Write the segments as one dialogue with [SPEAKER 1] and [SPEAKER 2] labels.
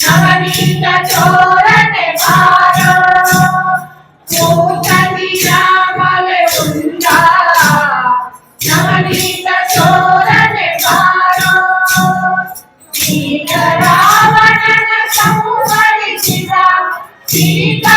[SPEAKER 1] నవనీత చోరణ భారో కూటమి శ్యామల ఉందా నవనీత చోరణ భారో నీత రావణ సంహరించిన సీతా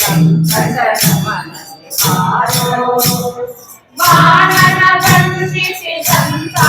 [SPEAKER 1] సంకటమన ఆరో వారణ బంధిసి సంతా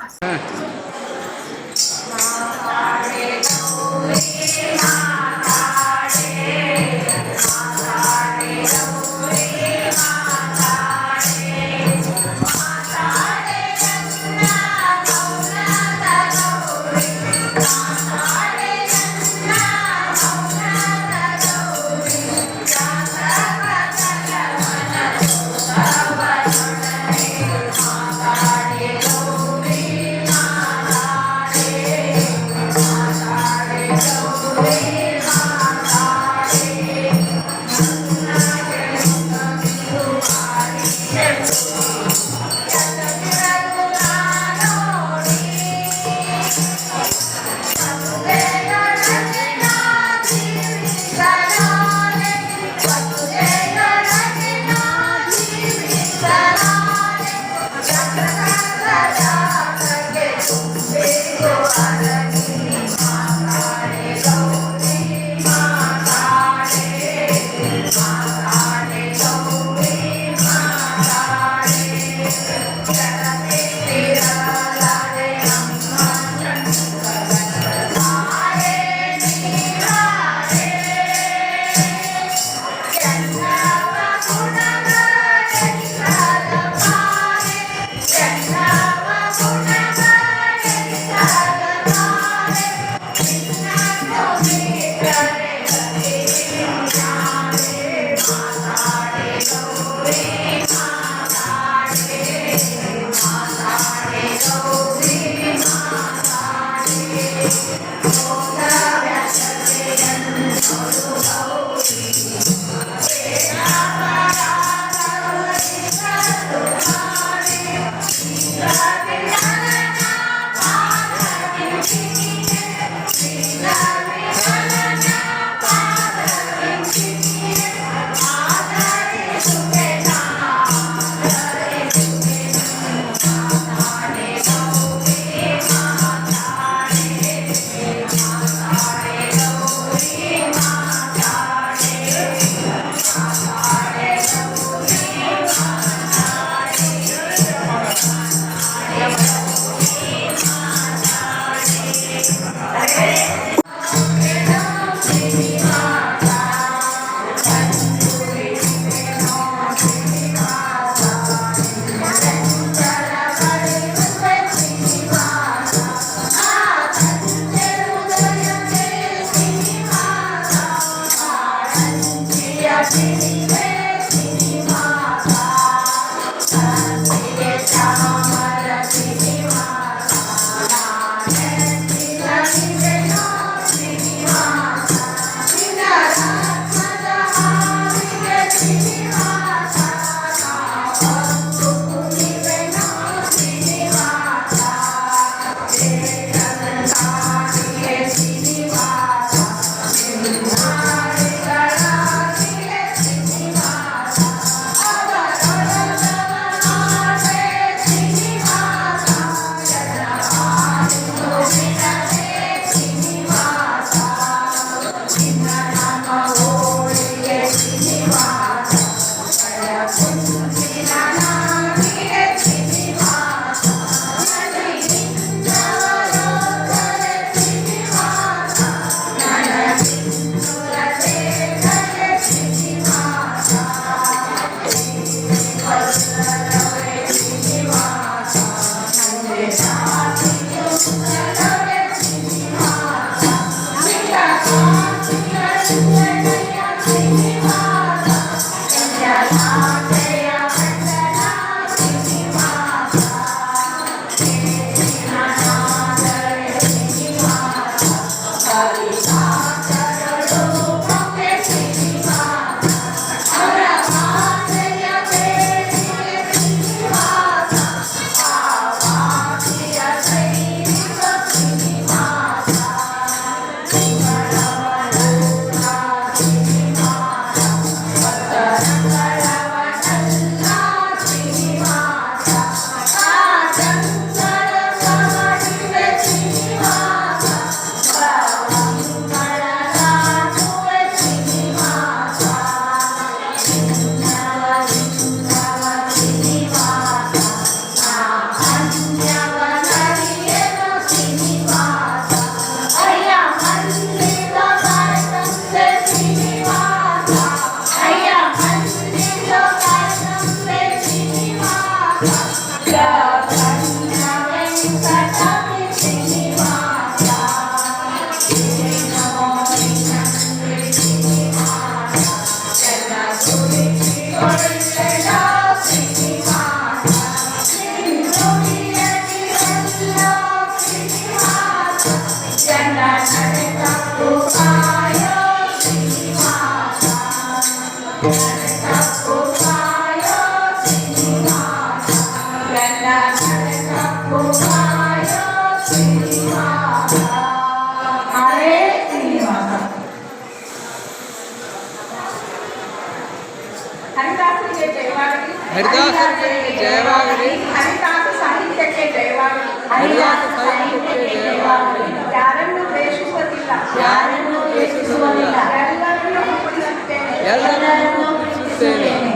[SPEAKER 1] ಹರಿದಾಸರಿಗೆ ಜಯವಾಗಲಿ. ಹರಿದಾಸ ಸಾಹಿತ್ಯಕ್ಕೆ ಜಯವಾಗಲಿ
[SPEAKER 2] ಹರಿದಾಸ ಸಾಹಿತ್ಯಕ್ಕೆ ಜಯವಾಗಲಿ.
[SPEAKER 1] ಯಾರನ್ನು ದ್ವೇಷಿಸುವುದಿಲ್ಲ
[SPEAKER 2] ಯಾರನ್ನು ದ್ವೇಷಿಸುವುದಿಲ್ಲ.
[SPEAKER 1] ಎಲ್ಲರನ್ನು ಪ್ರೀತಿಸುತ್ತೇನೆ
[SPEAKER 2] ಎಲ್ಲರನ್ನೂ ಪ್ರೀತಿಸುತ್ತೇನೆ.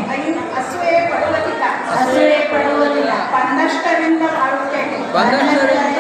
[SPEAKER 1] ಅಸೂಯೆ ಪಡುವುದಿಲ್ಲ
[SPEAKER 3] ಅಸೂಯೆ ಪಡುವುದಿಲ್ಲ
[SPEAKER 1] ಬಂದಷ್ಟರಿಂದ ಬಾಳುತ್ತೇನೆ
[SPEAKER 2] ಬಂದಷ್ಟರಿಂದ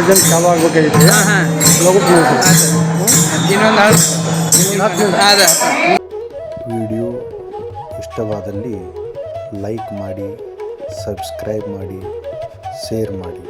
[SPEAKER 4] ರಿಸಲ್ಟ್ ಚಾಲು ಆಗ್ಬೇಕಾಗಿತ್ತು.
[SPEAKER 2] ಹಾಂ ಹಾಂ.
[SPEAKER 4] ಲಘು
[SPEAKER 2] ಇನ್ನೊಂದು ಅದ.
[SPEAKER 5] ವಿಡಿಯೋ ಇಷ್ಟವಾದಲ್ಲಿ ಲೈಕ್ ಮಾಡಿ ಸಬ್ಸ್ಕ್ರೈಬ್ ಮಾಡಿ ಶೇರ್ ಮಾಡಿ.